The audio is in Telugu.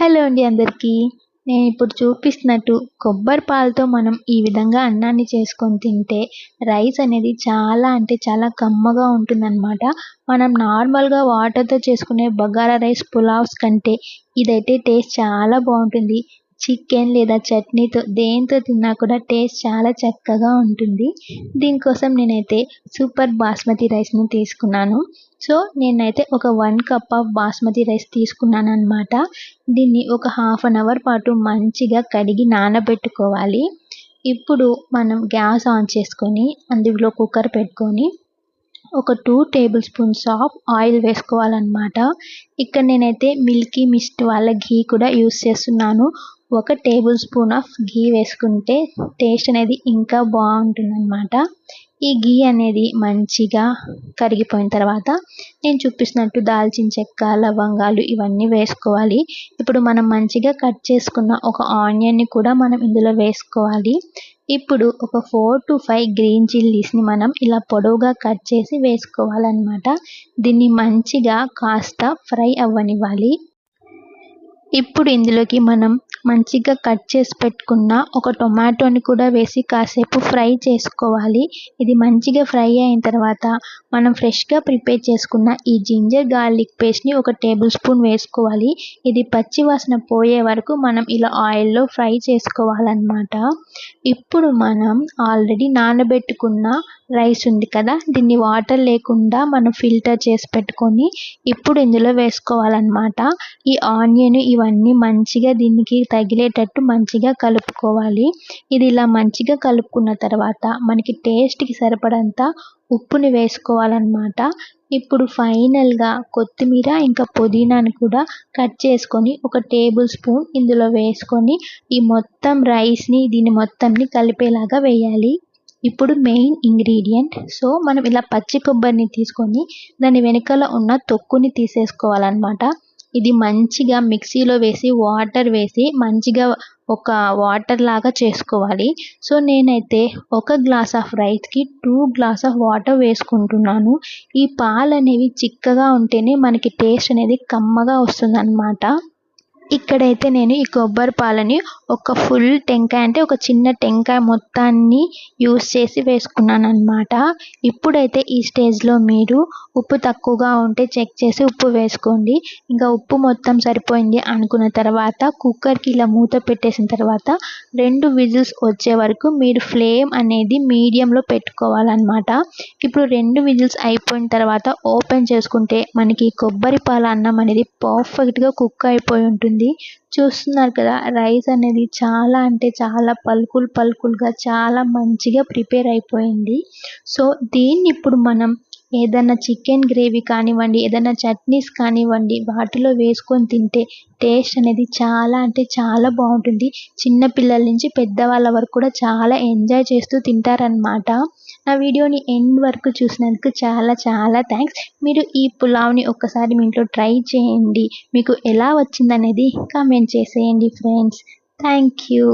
హలో అండి అందరికీ. నేను ఇప్పుడు చూపిస్తున్నట్టు కొబ్బరి పాలతో మనం ఈ విధంగా అన్నాన్ని చేసుకొని తింటే రైస్ అనేది చాలా అంటే చాలా కమ్మగా ఉంటుందన్నమాట. మనం నార్మల్గా వాటర్తో చేసుకునే బగారా రైస్ పులావ్స్ కంటే ఇదైతే టేస్ట్ చాలా బాగుంటుంది. చికెన్ లేదా చట్నీతో దేంతో తిన్నా కూడా టేస్ట్ చాలా చక్కగా ఉంటుంది. దీనికోసం నేనైతే సూపర్ బాస్మతి రైస్ని తీసుకున్నాను. సో నేనైతే ఒక one cup of basmati rice తీసుకున్నాను అనమాట దీన్ని ఒక హాఫ్ అన్ అవర్ పాటు మంచిగా కడిగి నానబెట్టుకోవాలి. ఇప్పుడు మనం గ్యాస్ ఆన్ చేసుకొని అందులో కుక్కర్ పెట్టుకొని ఒక two tablespoons of oil వేసుకోవాలన్నమాట. ఇక్కడ నేనైతే మిల్కీ మిస్ట్ వాళ్ళ ఘీ కూడా యూస్ చేస్తున్నాను. ఒక టేబుల్ స్పూన్ ఆఫ్ ఘీ వేసుకుంటే టేస్ట్ అనేది ఇంకా బాగుంటుంది అనమాట ఈ ఘీ అనేది మంచిగా కరిగిపోయిన తర్వాత నేను చూపిస్తున్నట్టు దాల్చిన చెక్క లవంగాలు ఇవన్నీ వేసుకోవాలి. ఇప్పుడు మనం మంచిగా కట్ చేసుకున్న ఒక ఆనియన్ని కూడా మనం ఇందులో వేసుకోవాలి. ఇప్పుడు ఒక ఫోర్ టు ఫైవ్ గ్రీన్ చిల్లీస్ని మనం ఇలా పొడవుగా కట్ చేసి వేసుకోవాలన్నమాట. దీన్ని మంచిగా కాస్త ఫ్రై అవ్వనివ్వాలి. ఇప్పుడు ఇందులోకి మనం మంచిగా కట్ చేసి పెట్టుకున్న ఒక టొమాటోని కూడా వేసి కాసేపు ఫ్రై చేసుకోవాలి. ఇది మంచిగా ఫ్రై అయిన తర్వాత మనం ఫ్రెష్గా ప్రిపేర్ చేసుకున్న ఈ జింజర్ గార్లిక్ పేస్ట్ని ఒక టేబుల్ స్పూన్ వేసుకోవాలి. ఇది పచ్చి వాసన పోయే వరకు మనం ఇలా ఆయిల్లో ఫ్రై చేసుకోవాలన్నమాట. ఇప్పుడు మనం ఆల్రెడీ నానబెట్టుకున్న రైస్ ఉంది కదా దీన్ని వాటర్ లేకుండా మనం ఫిల్టర్ చేసి పెట్టుకొని ఇప్పుడు ఇందులో వేసుకోవాలన్నమాట. ఈ ఆనియన్ ఇవన్నీ మంచిగా దీనికి తగిలేటట్టు మంచిగా కలుపుకోవాలి. ఇది ఇలా మంచిగా కలుపుకున్న తర్వాత మనకి టేస్ట్కి సరిపడంత ఉప్పుని వేసుకోవాలన్నమాట. ఇప్పుడు ఫైనల్గా కొత్తిమీర ఇంకా పుదీనాని కూడా కట్ చేసుకొని ఒక టేబుల్ స్పూన్ ఇందులో వేసుకొని ఈ మొత్తం రైస్ని దీన్ని మొత్తంని కలిపేలాగా వేయాలి. ఇప్పుడు మెయిన్ ఇంగ్రీడియంట్ సో మనం ఇలా పచ్చి కొబ్బరిని తీసుకొని దాని వెనకాల ఉన్న తొక్కుని తీసేసుకోవాలన్నమాట. ఇది మంచిగా మిక్సీలో వేసి వాటర్ వేసి మంచిగా ఒక వాటర్ లాగా చేసుకోవాలి. సో నేనైతే ఒక గ్లాస్ ఆఫ్ రైస్కి టూ గ్లాస్ ఆఫ్ వాటర్ వేసుకుంటున్నాను. ఈ పాలు అనేవి చిక్కగా ఉంటేనే మనకి టేస్ట్ అనేది కమ్మగా వస్తుందన్నమాట. ఇక్కడైతే నేను ఈ కొబ్బరి పాలని ఒక ఫుల్ టెంకాయ అంటే ఒక చిన్న టెంకాయ మొత్తాన్ని యూస్ చేసి వేసుకున్నాను అనమాట ఇప్పుడైతే ఈ స్టేజ్లో మీరు ఉప్పు తక్కువగా ఉంటే చెక్ చేసి ఉప్పు వేసుకోండి. ఇంకా ఉప్పు మొత్తం సరిపోయింది అనుకున్న తర్వాత కుక్కర్కి ఇలా మూత పెట్టేసిన తర్వాత రెండు విజిల్స్ వచ్చే వరకు మీరు ఫ్లేమ్ అనేది మీడియంలో పెట్టుకోవాలన్నమాట. ఇప్పుడు రెండు విజిల్స్ అయిపోయిన తర్వాత ఓపెన్ చేసుకుంటే మనకి కొబ్బరి పాల అన్నం అనేది పర్ఫెక్ట్గా కుక్ అయిపోయి ఉంటుంది. చూస్తున్నారు కదా రైస్ అనేది చాలా అంటే చాలా పలుకులు పలుకులుగా చాలా మంచిగా ప్రిపేర్ అయిపోయింది. సో దీన్ని ఇప్పుడు మనం ఏదైనా చికెన్ గ్రేవీ కానివ్వండి ఏదైనా చట్నీస్ కానివ్వండి వాటిలో వేసుకొని తింటే టేస్ట్ అనేది చాలా అంటే చాలా బాగుంటుంది. చిన్నపిల్లల నుంచి పెద్దవాళ్ళ వరకు కూడా చాలా ఎంజాయ్ చేస్తూ తింటారనమాట నా వీడియోని ఎండ్ వరకు చూసినందుకు చాలా చాలా థ్యాంక్స్. మీరు ఈ పులావ్ని ఒక్కసారి మీ ఇంట్లో ట్రై చేయండి. మీకు ఎలా వచ్చిందనేది కామెంట్ చేసేయండి ఫ్రెండ్స్. Thank you.